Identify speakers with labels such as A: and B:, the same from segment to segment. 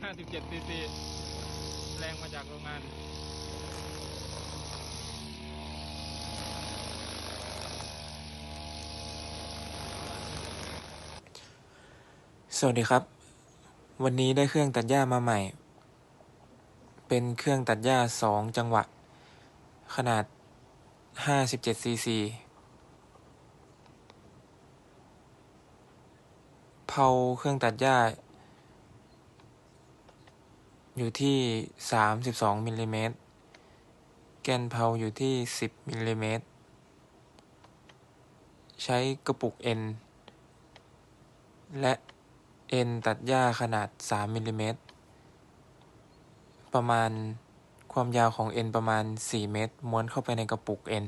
A: 57ซีซีแรงมาจากโรงงาน
B: สวัสดีครับ วันนี้ได้เครื่องตัดหญ้ามาใหม่ เป็นเครื่องตัดหญ้าสองจังหวะ ขนาด 57 ซีซี เผาเครื่องตัดหญ้า อยู่ที่ 32มิลลิเมตรแกนเผาอยู่ที่ 10มิลลิเมตรใช้กระปุก N และเอ็นตัดหญ้าขนาด 3มิลลิเมตรประมาณความยาวของเอ็นประมาณ 4 เมตร ม้วนเข้าไปในกระปุกเอ็น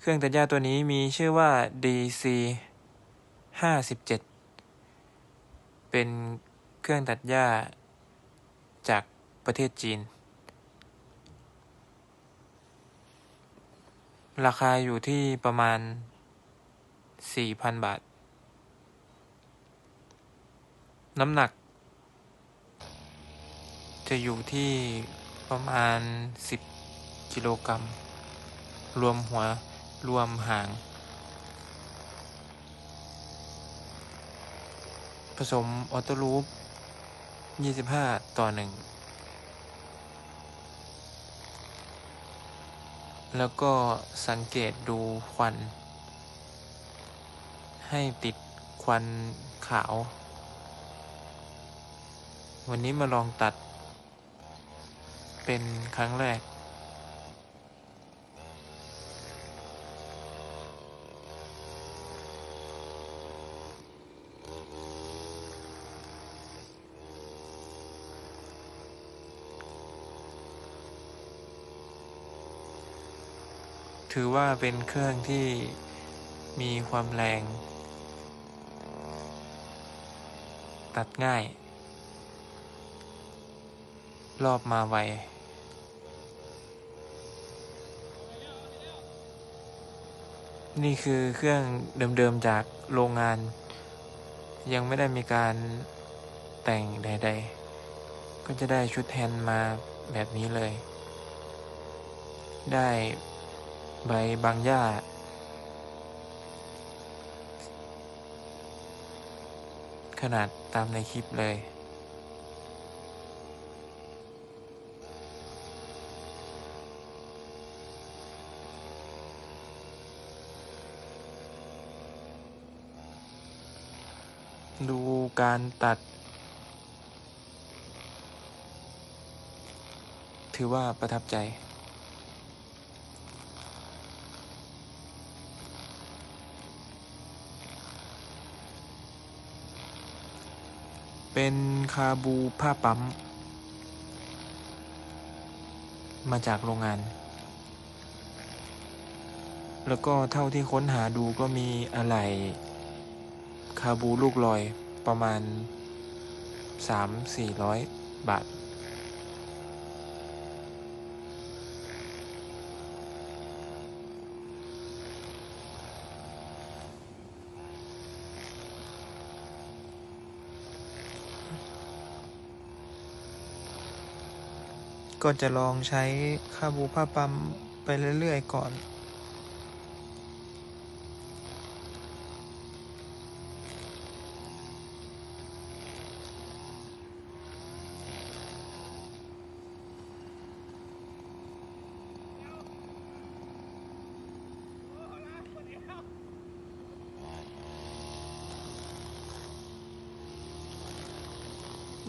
B: เครื่องตัดหญ้าตัวนี้มีชื่อว่า DC 57 เป็น เครื่องตัดหญ้า จากประเทศจีน ราคาอยู่ที่ประมาณ 4,000 บาท น้ำหนัก จะอยู่ที่ประมาณ 10 กิโลกรัม รวมหัวรวมหาง ผสมออโต้ลูป ยี่สิบห้าต่อหนึ่งแล้วก็สังเกตดูควัน ให้ติดควันขาว วันนี้มาลองตัดเป็นครั้งแรก ถือว่าเป็นเครื่องที่มีความแรง ตัดง่าย รอบมาไวนี่คือเครื่องเดิมๆจากโรงงาน ยังไม่ได้มีการแต่งใด ๆ ก็จะได้ชุดแฮนด์มาแบบนี้เลย ได้ ใบบางหญ้า ขนาดตามในคลิปเลยดูการตัด ถือว่าประทับใจ เป็นคาบูผ้าปั๊ม มาจากโรงงาน แล้วก็เท่าที่ค้นหาดูก็มีอะไรคาบูลูกลอยประมาณ 3-400 บาท ก็จะลองใช้คาบูผ้าปั๊มไปเรื่อยๆก่อน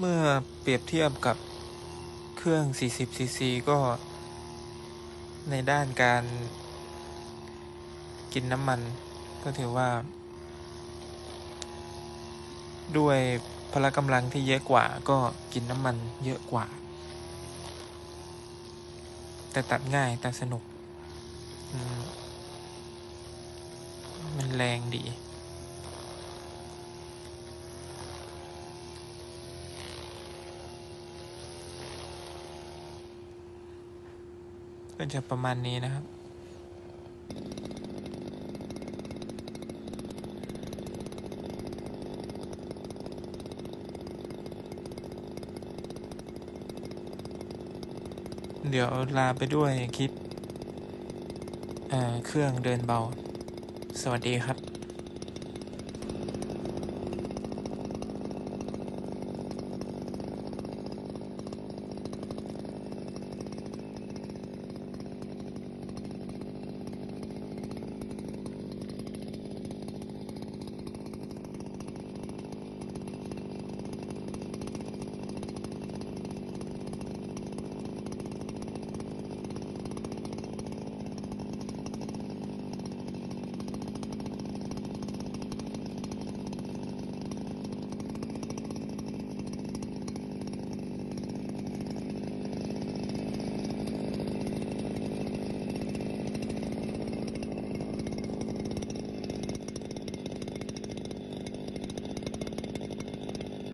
B: เมื่อเปรียบเทียบกับ เครื่อง 40ซีซีก็ในด้านการกินน้ำมัน ก็ถือว่า ด้วยพละกำลังที่เยอะกว่าก็กินน้ำมันเยอะกว่า แต่ตัดง่ายแตัดสนุก มันแรงดี ก็จะประมาณนี้นะครับ เดี๋ยวลาไปด้วยคลิปเครื่องเดินเบา สวัสดีครับ